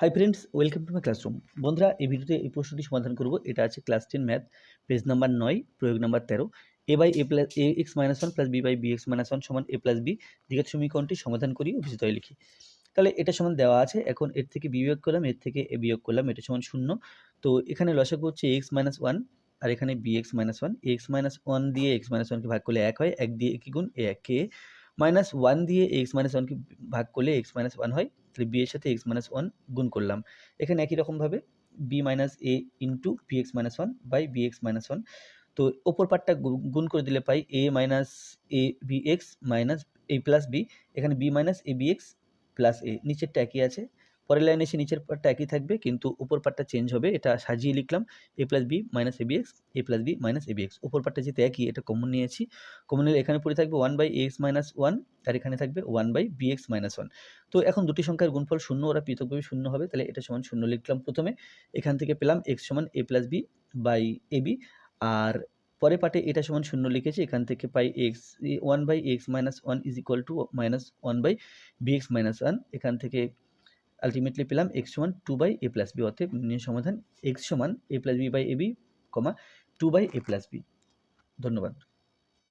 Hi friends welcome to my classroom বন্ধুরা, এই ভিডিওতে এই প্রশ্নটি সমাধান করব। এটা আছে class ten math page number নয়, প্রয়োগ নাম্বার তেরো। A by a plus a x minus one plus b by b x minus one সমান এ প্লাস বি দ্বিঘাত সমীকরণটি সমাধান করি অভিজিত হয় লিখি। তাহলে এটা সমান দেওয়া আছে, এখন এর থেকে বি বিয়োগ করলাম, এর থেকে এ বিয়োগ করলাম, এটা সমান শূন্য। তো এখানে লসাগু হচ্ছে এক্স মাইনাস ওয়ান আর এখানে b x minus one x minus one দিয়ে এক্স মাইনাস ওয়ানকে ভাগ করলে এক হয়, এক দিয়ে একই গুণ? এ এক। কে মাইনাস ওয়ান দিয়ে এক্স মাইনাস ওয়ানকে ভাগ করলে এক্স মাইনাস ওয়ান হয়, তাহলে বি এর সাথে এক্স মাইনাস ওয়ান গুণ করলাম। এখানে একই রকমভাবে b minus a into b x minus one by b x minus one তো ওপর পার্টটা গুণ করে দিলে পাই a minus a b x minus a plus b এখানে b minus a b x plus a নিচেরটা একই আছে। পরের লাইনে এসে নিচের পার্টটা একই থাকবে, কিন্তু উপর পার্টটা চেঞ্জ হবে। এটা সাজিয়ে লিখলাম a plus b minus a b x a plus b minus a b x উপর পার্টটা যেহেতু একই, এটা কমন নিয়েছি। কমন নিলে এখানে পড়ে থাকবে one by x minus one আর এখানে থাকবে one by b x minus one তো এখন দুটি সংখ্যার গুণফল শূন্য, ওরা পৃথকভাবে শূন্য হবে, তাহলে এটা সমান শূন্য লিখলাম প্রথমে। এখান থেকে পেলাম এক্স সমান a plus b by a b আর পরে পাটে এটা সমান শূন্য লিখেছি, এখান থেকে পাই x one by x minus one is equal to minus one by b x minus one এখান থেকে আলটিমেটলি পেলাম এক্স সমান two by a plus b অর্থাৎ সমাধান এক্স সমান a plus b by a b comma two by a plus b ধন্যবাদ।